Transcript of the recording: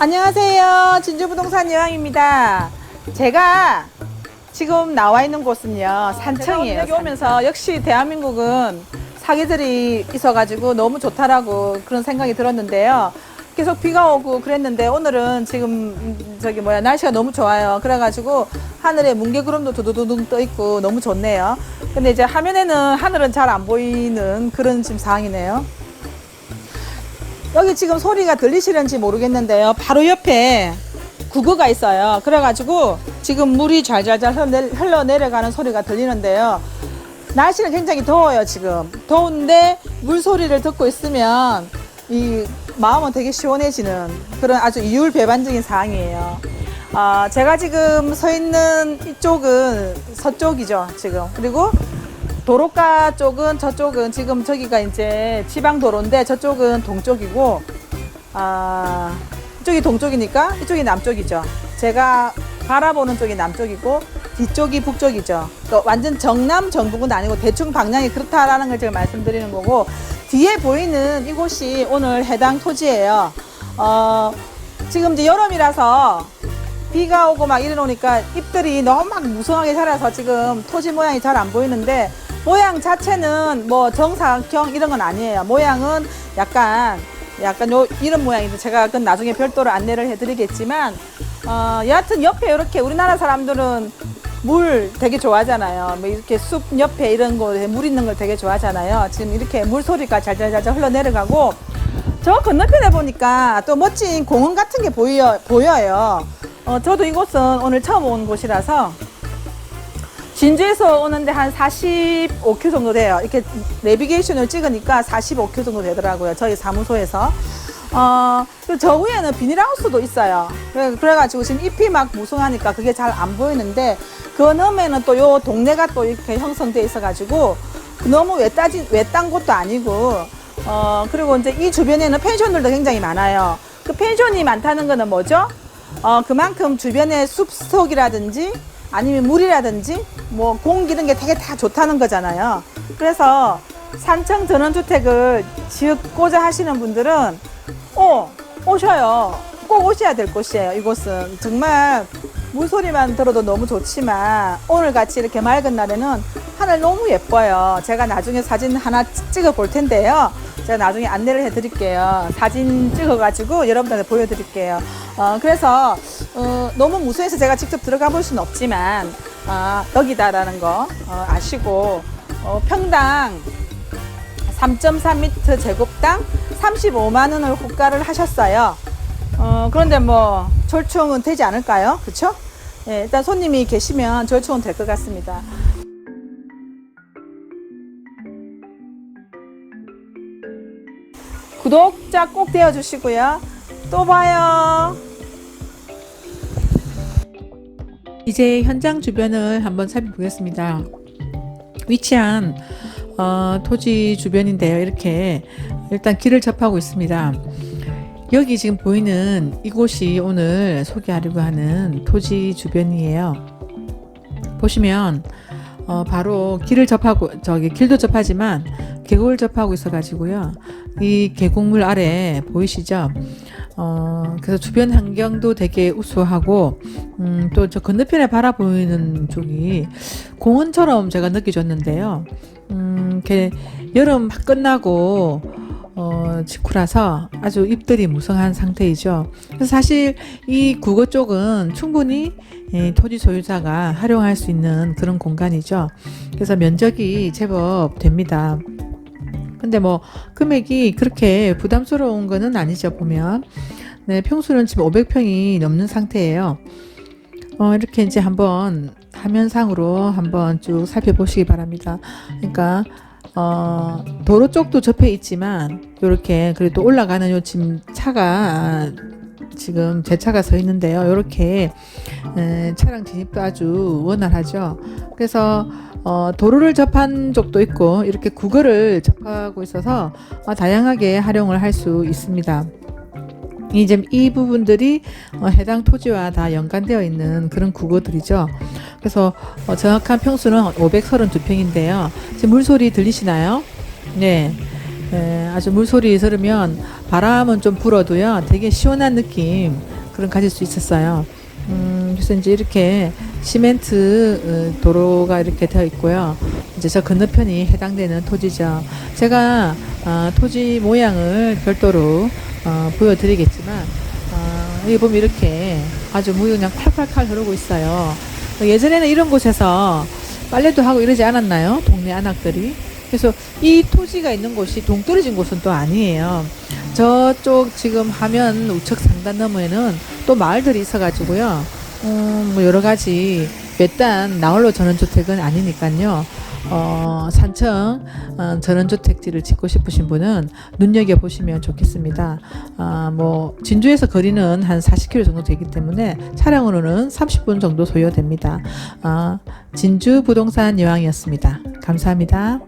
안녕하세요. 진주부동산 여왕입니다. 제가 지금 나와 있는 곳은요, 산청이에요. 여기 오면서 역시 대한민국은 사계들이 있어가지고 너무 좋다라고 그런 생각이 들었는데요. 계속 비가 오고 그랬는데 오늘은 지금 음, 저기 뭐야 날씨가 너무 좋아요. 그래가지고 하늘에 뭉게구름도 두두두둥 떠 있고 너무 좋네요. 근데 이제 화면에는 하늘은 잘 안 보이는 그런 지금 상황이네요. 여기 지금 소리가 들리시는지 모르겠는데요. 바로 옆에 구거가 있어요. 그래가지고 지금 물이 잘잘잘 흘러내- 흘러내려가는 소리가 들리는데요. 날씨는 굉장히 더워요, 지금. 더운데 물 소리를 듣고 있으면 이 마음은 되게 시원해지는 그런 아주 이율배반적인 상황이에요. 아, 제가 지금 서 있는 이쪽은 서쪽이죠, 지금. 그리고 도로가 쪽은 저쪽은 지금 저기가 이제 지방 도로인데 저쪽은 동쪽이고 아 이쪽이 동쪽이니까 이쪽이 남쪽이죠. 제가 바라보는 쪽이 남쪽이고 뒤쪽이 북쪽이죠. 그러니까 완전 정남 정북은 아니고 대충 방향이 그렇다라는 걸 제가 말씀드리는 거고 뒤에 보이는 이곳이 오늘 해당 토지예요. 어 지금 이제 여름이라서 비가 오고 막 이러니까 잎들이 너무 막 무성하게 자라서 지금 토지 모양이 잘 안 보이는데 모양 자체는 뭐 정사각형 이런 건 아니에요. 모양은 약간 약간 요 이런 모양인데 제가 그건 나중에 별도로 안내를 해드리겠지만 어 여하튼 옆에 이렇게 우리나라 사람들은 물 되게 좋아하잖아요. 뭐 이렇게 숲 옆에 이런 거에 물 있는 걸 되게 좋아하잖아요. 지금 이렇게 물 소리가 잘잘잘잘 흘러 내려가고 저 건너편에 보니까 또 멋진 공원 같은 게 보여, 보여요. 어, 저도 이곳은 오늘 처음 온 곳이라서 진주에서 오는데 한 45km 정도 돼요. 이렇게 내비게이션을 찍으니까 45km 정도 되더라고요. 저희 사무소에서. 어, 저 위에는 비닐하우스도 있어요. 그래, 그래가지고 지금 잎이 막 무성하니까 그게 잘 안 보이는데 그 너머에는 또 요 동네가 또 이렇게 형성돼 있어가지고 너무 외따진, 외딴 곳도 아니고 어, 그리고 이제 이 주변에는 펜션들도 굉장히 많아요. 그 펜션이 많다는 거는 뭐죠? 어, 그만큼 주변에 숲속이라든지 아니면 물이라든지 뭐 공기 이런 게 되게 다 좋다는 거잖아요. 그래서 산청 전원주택을 지었고자 하시는 분들은 어, 오셔요. 꼭 오셔야 될 곳이에요. 이곳은 정말 물소리만 들어도 너무 좋지만 오늘 같이 이렇게 맑은 날에는 하늘 너무 예뻐요. 제가 나중에 사진 하나 찍어 볼 텐데요. 제가 나중에 안내를 해드릴게요. 사진 찍어가지고 여러분들한테 보여드릴게요. 어, 그래서 어, 너무 무서워서 제가 직접 들어가 볼 수는 없지만 아, 여기다라는 거 어, 아시고 어, 평당 3.3m 제곱당 35만 원을 호가를 하셨어요. 어, 그런데 뭐 절충은 되지 않을까요? 그렇죠? 예, 일단 손님이 계시면 절충은 될 것 같습니다. 구독자 꼭 되어 주시고요. 또 봐요. 이제 현장 주변을 한번 살펴보겠습니다. 위치한 어, 토지 주변인데요. 이렇게 일단 길을 접하고 있습니다. 여기 지금 보이는 이곳이 오늘 소개하려고 하는 토지 주변이에요. 보시면 어, 바로 길을 접하고 저기 길도 접하지만 계곡을 접하고 있어가지고요. 이 계곡물 아래 보이시죠? 어, 그래서 주변 환경도 되게 우수하고 음, 또 저 건너편에 바라보이는 쪽이 공원처럼 제가 느껴졌는데요. 음, 이렇게 여름 막 끝나고 어, 직후라서 아주 잎들이 무성한 상태이죠. 그래서 사실 이 국어 쪽은 충분히 예, 토지 소유자가 활용할 수 있는 그런 공간이죠. 그래서 면적이 제법 됩니다. 근데 뭐 금액이 그렇게 부담스러운 거는 아니죠 보면 네 평수는 지금 500평이 넘는 상태예요. 어 이렇게 이제 한번 화면상으로 한번 쭉 살펴보시기 바랍니다. 그러니까 어 도로 쪽도 접해 있지만 이렇게 그래도 올라가는 요 지금 차가 지금 제 차가 서 있는데요. 이렇게 에, 차량 진입도 아주 원활하죠. 그래서 어, 도로를 접한 쪽도 있고 이렇게 국어를 접하고 있어서 어, 다양하게 활용을 할 수 있습니다. 이제 이 부분들이 어, 해당 토지와 다 연관되어 있는 그런 국어들이죠. 그래서 어, 정확한 평수는 532평인데요. 지금 물소리 들리시나요? 네. 예, 아주 물소리 들으면 바람은 좀 불어도요, 되게 시원한 느낌 그런 가질 수 있었어요. 음, 그래서 이제 이렇게 시멘트 어, 도로가 이렇게 되어 있고요. 이제 저 건너편이 해당되는 토지죠. 제가 어, 토지 모양을 별도로 어, 보여드리겠지만 어, 여기 보면 이렇게 아주 물이 그냥 칼칼칼 흐르고 있어요. 예전에는 이런 곳에서 빨래도 하고 이러지 않았나요? 동네 안악들이. 그래서 이 토지가 있는 곳이 동떨어진 곳은 또 아니에요. 저쪽 지금 화면 우측 상단 너머에는 또 마을들이 있어가지고요. 음, 뭐 여러 가지 몇단 나홀로 전원주택은 아니니까요. 어, 산청 어, 전원주택지를 짓고 싶으신 분은 눈여겨 보시면 좋겠습니다. 아, 뭐 진주에서 거리는 한 40km 정도 되기 때문에 차량으로는 30분 정도 소요됩니다. 아, 진주 부동산 여왕이었습니다. 감사합니다.